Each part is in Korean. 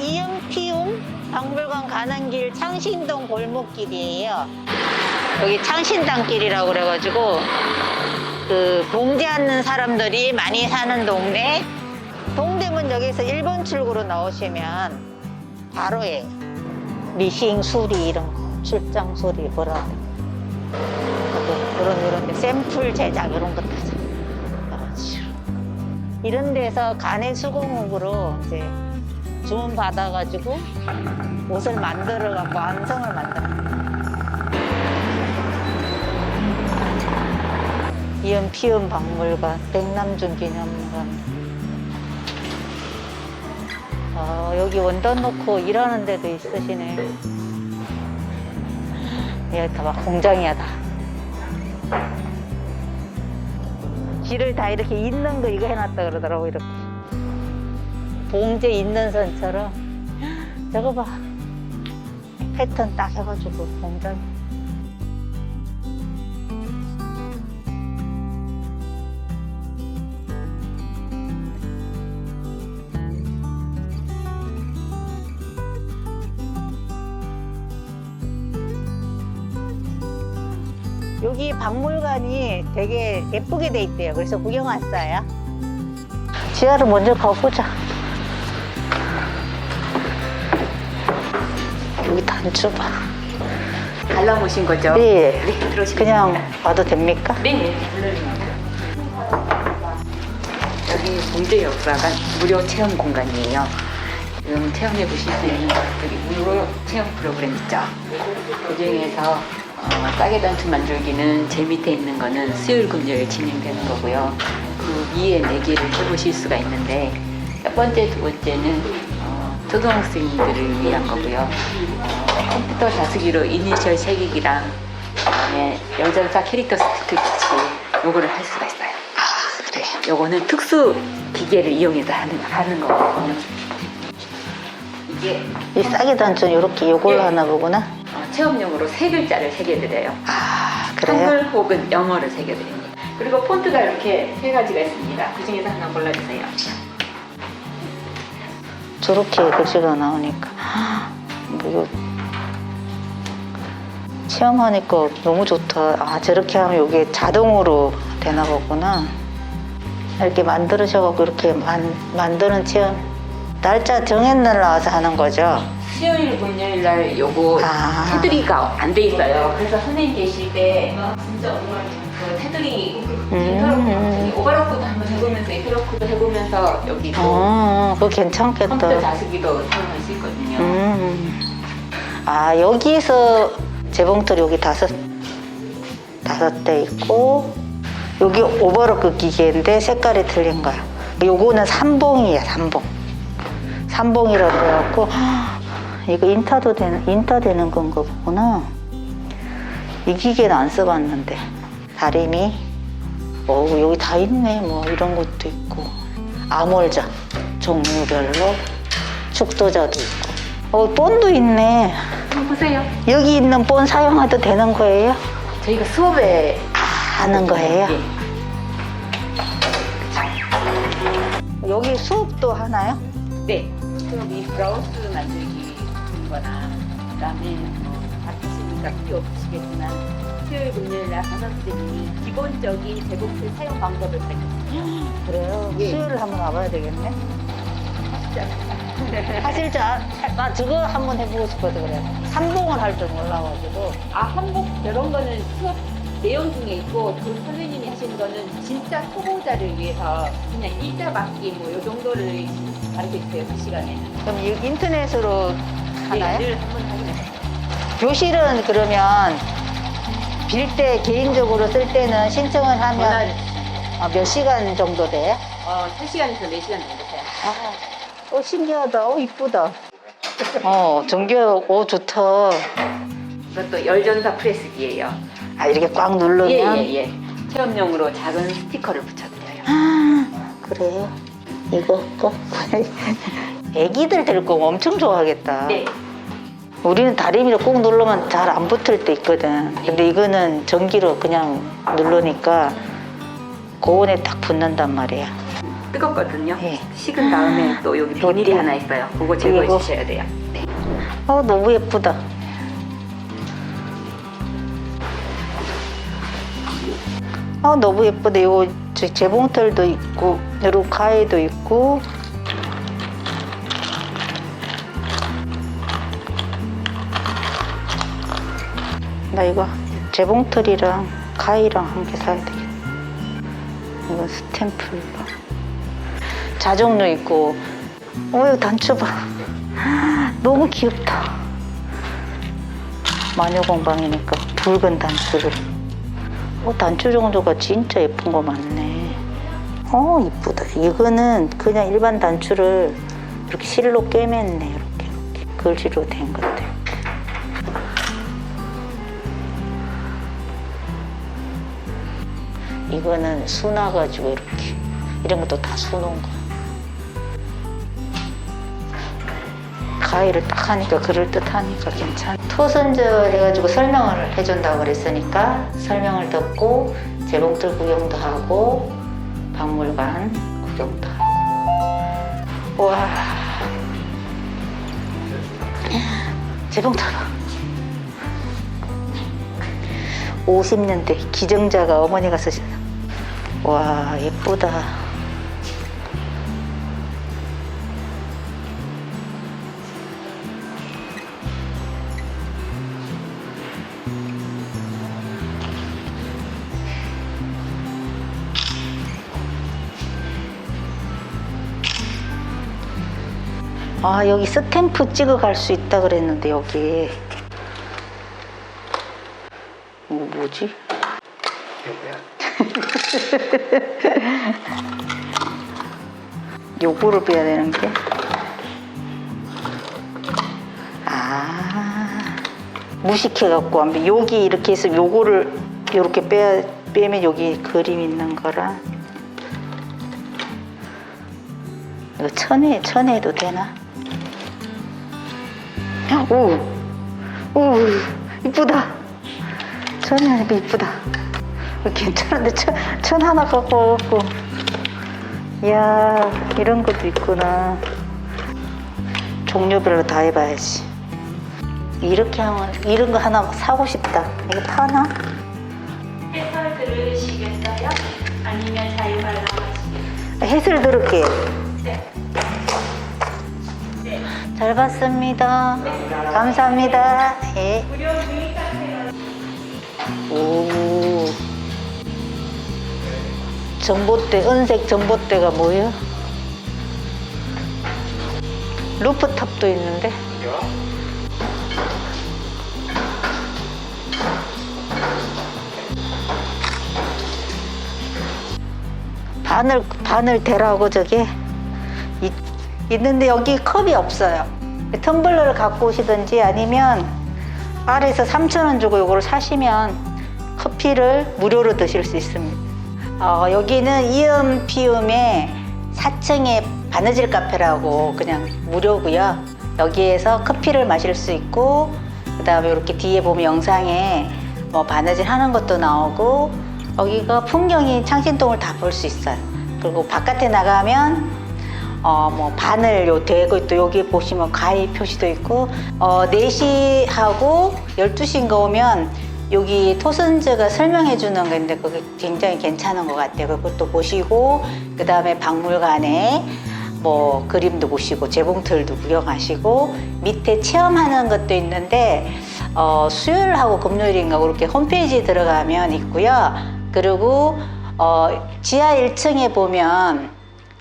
이음티움 박물관 가는 길 창신동 골목길이에요. 여기 창신당길이라고 그래가지고 그 봉제하는 사람들이 많이 사는 동네. 동대문 여기서 1번 출구로 나오시면 바로에 미싱 수리 이런 거, 출장 수리 뭐라 그래. 이런 샘플 제작 이런 식으로. 이런 데서 간의 수공업으로 이제 주문 받아가지고 옷을 만들어 갖고 완성을 만들어. 이은 피은 박물관, 백남준 기념관. 아, 여기 원단 놓고 일하는 데도 있으시네. 여기 다 막 공장이야, 다. 길을 다 이렇게 있는 거 이거 해놨다 그러더라고, 이렇게. 봉제 있는 선처럼. 저거 봐. 패턴 딱 해가지고 공장. 여기 박물관이 되게 예쁘게 돼 있대요. 그래서 구경 왔어요. 지하로 먼저 가보자. 여기 단추 봐. 관람 오신 거죠? 네. 네, 들어오시면 그냥 와도 됩니까? 네, 네. 여기 봉제 역사관 무료 체험 공간이에요. 지금 체험해 보실 수 있는 것들이 무료 체험 프로그램 있죠. 그 중에서 어, 싸게 단추 만들기는 제 밑에 있는 거는 수요일 금요일 진행되는 거고요. 그 위에 네 개를 해보실 수가 있는데 첫 번째, 두 번째는 어, 초등학생들을 위한 거고요. 어, 컴퓨터 다스기로 이니셜 새기기랑 그다음에 여전사 캐릭터 스티치 요거를 할 수가 있어요. 아, 그래. 요거는 특수 기계를 이용해서 하는 하는 거거든요. 이게 이 싸게 단추는 이렇게 요걸로 예. 하나 보구나. 어, 체험용으로 세 글자를 새겨드려요. 아, 그래요? 한글 혹은 영어를 새겨드립니다. 그리고 폰트가 이렇게 세 가지가 있습니다. 그 중에서 하나 골라주세요. 저렇게 글씨가 나오니까. 뭐 이거 체험하니까 너무 좋다. 아, 저렇게 하면 이게 자동으로 되나 보구나. 이렇게 만들으셔갖고 이렇게 만, 만드는 체험. 날짜 정했는 날 나와서 하는 거죠. 수요일, 금요일 날 요거 아. 테두리가 안 돼 있어요. 그래서 선생님 계실 때 진짜 정말 그 테두리 음. 오버로크도 한번 해보면서 에피로크도 해보면서 여기도 어, 그거 괜찮겠다. 자수기도 사용할 수 있거든요. 음. 아, 여기서 재봉틀 여기 다섯, 다섯 대 있고, 여기 오버로크 기계인데 색깔이 틀린 거야. 요거는 삼봉이야, 삼봉. 삼봉이라고 해갖고, 이거 인타도 되는, 인타 되는 건가 보구나. 이 기계는 안 써봤는데. 다리미. 오, 여기 다 있네. 뭐, 이런 것도 있고. 암홀자. 종류별로. 축도자도 있고. 어, 본도 있네. 한번 보세요. 여기 있는 본 사용해도 되는 거예요? 저희가 수업에 아, 하는 거예요? 예. 여기 수업도 하나요? 네. 수업이 브라우스 거나 그다음에 뭐 바쁘시니까 필요 없으시겠지만 수요일 금요일 날 강사선생님이 기본적인 제복틀 사용 방법을 가르쳐주세요. 그래요? 예. 수요일 한번 와봐야 되겠네. 네. 사실 저, 나 저거 한번 해보고 싶어서 그래. 삼봉을 할 줄 몰라가지고. 아 한복 이런 거는 수업 내용 중에 있고 그 선생님이 하시는 거는 진짜 초보자를 위해서 그냥 일자 받기 뭐 요 정도를 가르쳐 주세요 그 시간에는. 그럼 이 인터넷으로 하나요? 네, 늘 한번 확인해. 교실은 그러면 빌 때 개인적으로 쓸 때는 신청을 하면 전화를 아, 몇 시간 정도 돼요? 어 3시간에서 4시간 정도 돼요. 아, 어, 신기하다. 어, 이쁘다. 어, 정교하고, 오, 좋다. 이것도 열전사 프레스기예요. 아, 이렇게 꽉 누르면? 예 예 예. 체험용으로 작은 스티커를 붙여드려요. 아, 그래요? 이거 꼭. 애기들 데리고 오면 엄청 좋아하겠다. 네. 우리는 다리미로 꼭 누르면 잘 안 붙을 때 있거든. 근데 이거는 전기로 그냥 누르니까 고온에 딱 붙는단 말이야. 뜨겁거든요. 예. 식은 다음에 또 여기 비닐이. 하나 있어요. 그거 제거해 이거. 주셔야 돼요. 네. 어 너무 예쁘다. 아 너무 예쁘다. 이거 저 재봉틀도 있고, 이런 가위도 있고. 나 이거 재봉틀이랑 가위랑 함께 사야 되겠다. 이거 스탬프 이거. 자정류 있고. 어 이거 단추 봐. 너무 귀엽다. 마녀 공방이니까 붉은 단추를. 어, 단추 정도가 진짜 예쁜 거 많네. 어, 이쁘다. 이거는 그냥 일반 단추를 이렇게 실로 꿰맸네. 이렇게, 이렇게. 글씨로 된 것들. 이거는 수나가지고 이렇게. 이런 것도 다 수놓은 거. 가위를 딱 하니까 그럴듯하니까 괜찮아. 토선절 해가지고 설명을 해준다고 그랬으니까 설명을 듣고 재봉틀 구경도 하고 박물관 구경도 하고 와 재봉틀 봐 50년대 기정자가 어머니가 쓰신 와 예쁘다. 아 여기 스탬프 찍어 갈 수 있다 그랬는데 여기. 이거 뭐지? 요거를 빼야 되는 게? 아 무식해갖고. 여기 이렇게 해서 요거를 요렇게 빼야 빼면 여기 그림 있는 거라 이거 천에 천에도 되나? 오, 오, 이쁘다. 천에 하니까 이쁘다. 어, 괜찮은데 천, 천 하나 갖고 왔고. 이야, 이런 것도 있구나. 종류별로 다 해봐야지. 이렇게 하면 이런 거 하나 사고 싶다. 이거 파나? 해설 들으시겠어요? 아니면 하시겠어요? 해설 들을게. 네. 네. 잘 봤습니다. 감사합니다. 예. 카페가 오. 전봇대, 은색 전봇대가 뭐예요? 루프탑도 있는데? 바늘, 바늘 대라고 저게 있, 있는데 여기 컵이 없어요. 텀블러를 갖고 오시든지 아니면 아래에서 3,000원 주고 이거를 사시면 커피를 무료로 드실 수 있습니다. 어, 여기는 이음 피움의 4층에 바느질 카페라고 그냥 무료고요. 여기에서 커피를 마실 수 있고 그다음에 이렇게 뒤에 보면 영상에 뭐 바느질 하는 것도 나오고 여기가 풍경이 창신동을 다 볼 수 있어요. 그리고 바깥에 나가면 어, 뭐 바늘 요 대고 또 여기 보시면 가위 표시도 있고 어, 4시하고 12시인가 오면 여기 토슨즈가 설명해 주는 건데 그게 굉장히 괜찮은 것 같아요. 그것도 보시고 그 다음에 박물관에 뭐 그림도 보시고 재봉틀도 구경하시고 밑에 체험하는 것도 있는데 어, 수요일하고 금요일인가 그렇게 홈페이지 들어가면 있고요. 그리고 어, 지하 1층에 보면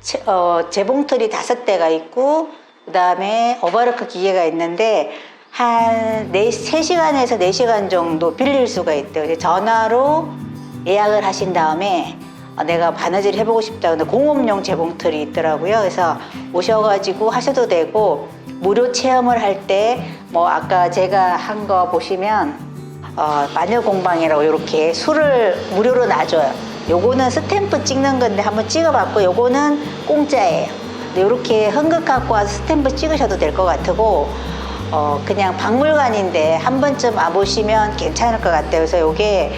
체- 어, 재봉틀이 다섯 대가 있고 그 다음에 오버로크 기계가 있는데 한 네, 3시간에서 4시간 정도 빌릴 수가 있대요. 전화로 예약을 하신 다음에 어, 내가 바느질 해보고 싶다. 근데 공업용 재봉틀이 있더라고요. 그래서 오셔가지고 하셔도 되고 무료 체험을 할 때 뭐 아까 제가 한 거 보시면 어, 마녀 공방이라고 이렇게 술을 무료로 놔줘요. 요거는 스탬프 찍는 건데 한번 찍어봤고 요거는 공짜예요. 이렇게 흥극 갖고 와서 스탬프 찍으셔도 될 것 같고 어, 그냥 박물관인데 한 번쯤 와보시면 괜찮을 것 같아요. 그래서 요게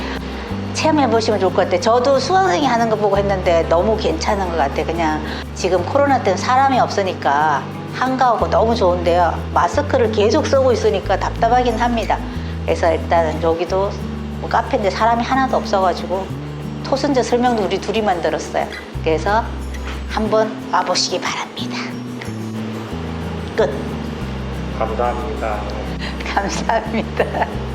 체험해 보시면 좋을 것 같아요. 저도 수강생이 하는 거 보고 했는데 너무 괜찮은 것 같아요. 그냥 지금 코로나 때는 사람이 없으니까 한가하고 너무 좋은데요. 마스크를 계속 쓰고 있으니까 답답하긴 합니다. 그래서 일단은 여기도 뭐 카페인데 사람이 하나도 없어가지고 토순저 설명도 우리 둘이 만들었어요. 그래서 한번 와보시기 바랍니다. 끝. 감사합니다. 감사합니다.